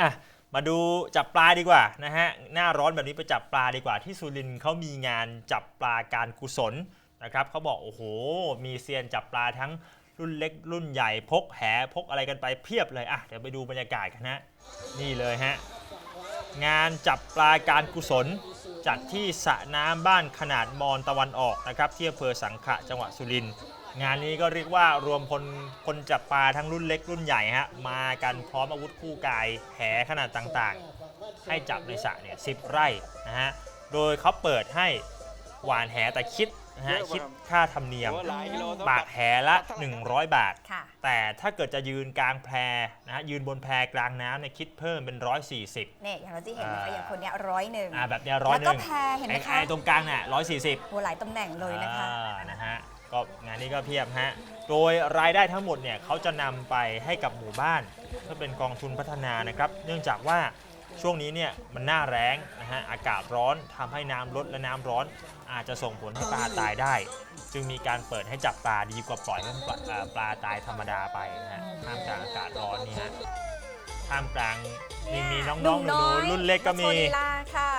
อะมาดูจับปลาดีกว่านะฮะหน้าร้อนแบบนี้ไปจับปลาดีกว่าที่สุรินทร์เขามีงานจับปลาการกุศลนะครับเขาบอกโอ้โห มีเซียนจับปลาทั้งรุ่นเล็กรุ่นใหญ่พกแหพกอะไรกันไปเพียบเลยอะเดี๋ยวไปดูบรรยากาศกันฮะนี่เลยฮะงานจับปลาการกุศล จัดที่สระน้ำบ้านขนาดมอนตะวันออกนะครับที่อำเภอสังขะจังหวัดสุรินทร์ งานนี้ก็เรียกว่ารวมพลคนจับปลาทั้งรุ่นเล็กรุ่นใหญ่ฮะมากันพร้อมอาวุธคู่กายแหขนาดต่างๆ ให้จับในสระเนี่ยสิไร่นะฮะโดยเขาเปิดให้หวานแหแต่คิดนะฮะคิดค่าธรรมเนียม ปากแหละ 100 บาทค่ะแต่ถ้าเกิดจะยืนกลางแพนะฮะยืนบนแพกลางน้ำเนี่ยคิดเพิ่มเป็น 140เนี่ยอย่างเราที่เห็นนะคะอ่าอย่างคนเนี้ยร้อยหนึ่งอ่าแบบเนี้ยร้อยแล้วหก็นึ่งแพเห็นไหมไอ้คะไอ้ตรงกลางเนี่ยร้อยสี่สิบโหหลายตำแหน่งเลยนะคะนะฮะ ก็งานนี้ก็เพียบฮะ โดยรายได้ทั้งหมดเนี่ยเขาจะนำไปให้กับหมู่บ้านเพื่อเป็นกองทุนพัฒนานะครับ เนื่องจากว่าช่วงนี้เนี่ยมันหน้าแรงนะฮะอากาศร้อนทำให้น้ำลดและน้ำร้อน อาจจะส่งผลให้ปลาตายได้ จึงมีการเปิดให้จับปลาดีกว่าปล่อยให้ปลาเอ่อปลาตายธรรมดาไปนะฮะท่ามกลางอากาศร้อนนี่ฮะท่ามกลางมีมีน้องๆหนูๆรุ่นเล็กก็มี โชว์ลีลาค่ะ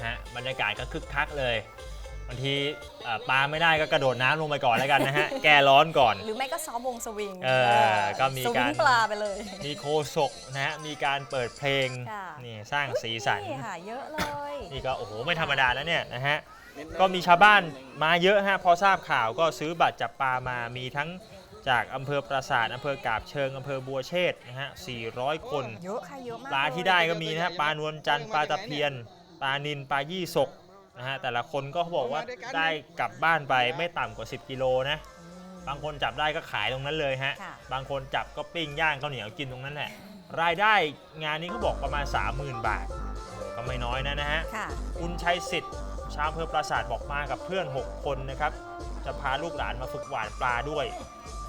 นะฮะบรรยากาศก็คึกคักเลยบางทีเอ่อปลาไม่ได้ก็กระโดดน้ำลงไปก่อนแล้วกันนะฮะ แก้ร้อนก่อน หรือไม่ก็ซ้อมวงสวิงเออก็มีสวิกางรปลาไปเลย มีโคศกนะฮะ มีการเปิดเพลงค่ะ นี่สร้างสีสัน นี่ค่ะเยอะเลย นี่ก็โอ้โหไม่ธรรมดาแล้วเนี่ยนะฮะ ก็มีชาวบ้านมาเยอะฮะพอทราบข่าวก็ซื้อบัตรจับปลามามีทั้งจากอำเภอปราสาทอำเภอกาบเชิงอำเภอบัวเชษฐ์นะฮะ 400 คน เยอะค่ะเยอะมากปลาที่ได้ก็มีนะฮะปลานวลจันทร์ปลาตะเพียน ปลานินปลายี่สก นะฮะแต่ละคนก็เขาบอกว่าได้กลับบ้านไปไม่ต่ำกว่า 10 กิโลนะอืมบางคนจับได้ก็ขายตรงนั้นเลยฮะ ค่ะ บางคนจับก็ปิ้งย่างข้าวเหนียวกินตรงนั้นแหละ รายได้งานนี้เขาบอกประมาณ 30,000 บาทโอ้โหก็ไม่น้อยนะนะฮะ ค่ะ คุณชัยสิทธิ์ชาวอำเภอปราสาทบอกมากับเพื่อน 6 คนนะครับ จะพาลูกหลานมาฝึกหวานปลาด้วย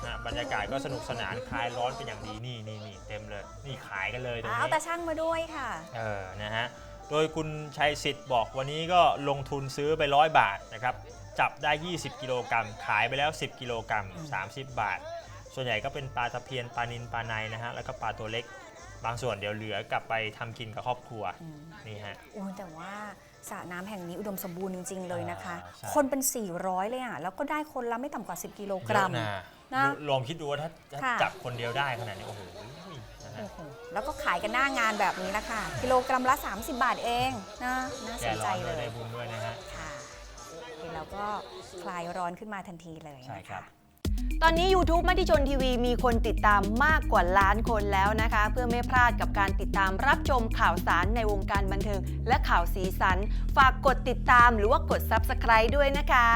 นะฮะบรรยากาศก็สนุกสนานคลายร้อนเป็นอย่างดีนี่นี่นี่เต็มเลย นี่ขายกันเลยตรงเอานี้ตาช่างมาด้วยค่ะ เออนะฮะ โดยคุณชัยสิทธิ์บอกวันนี้ก็ลงทุนซื้อไปร้อยบาทนะครับจับได้ 20 กิโลกรัมขายไปแล้ว 10 กิโลกรัม30 บาท ส่วนใหญ่ก็เป็นปลาตะเพียนปลานินปลาในนะฮะแล้วก็ปลาตัวเล็กบางส่วนเดี๋ยวเหลือกลับไปทำกินกับครอบครัวอืมนี่ฮะ โอ้แต่ว่าสระน้ำแห่งนี้อุดมสมบูรณ์จริง ๆ เลยนะคะ อ่าใช่ คนเป็น 400 เลยอะ แล้วก็ได้คนละไม่ต่ำกว่า 10 กิโลกรัม เยอะนะ นะ ลองคิดดูว่าถ้าถ้าค่ะ จับคนเดียวได้ขนาดนี้โอ้โหนะฮะ โอ้โหแล้วก็ขายกันหน้างานแบบนี้ละค่ะ กิโลกรัมละ 30 บาทเองนะน่าสแก่นร้ใจอนเลด้วยยได้บุญด้วยนะฮะ ค่ะเห็นแล้วก็คลายร้อนขึ้นมาทันทีเลยใช่นะครัคะ บ ตอนนี้ YouTube มติชนทีวีมีคนติดตามมากกว่าล้านคนแล้วนะคะ เพื่อไม่พลาดกับการติดตามรับชมข่าวสารในวงการบันเทิง และข่าวสีสัน ฝากกดติดตามหรือว่ากด Subscribe ด้วยนะคะ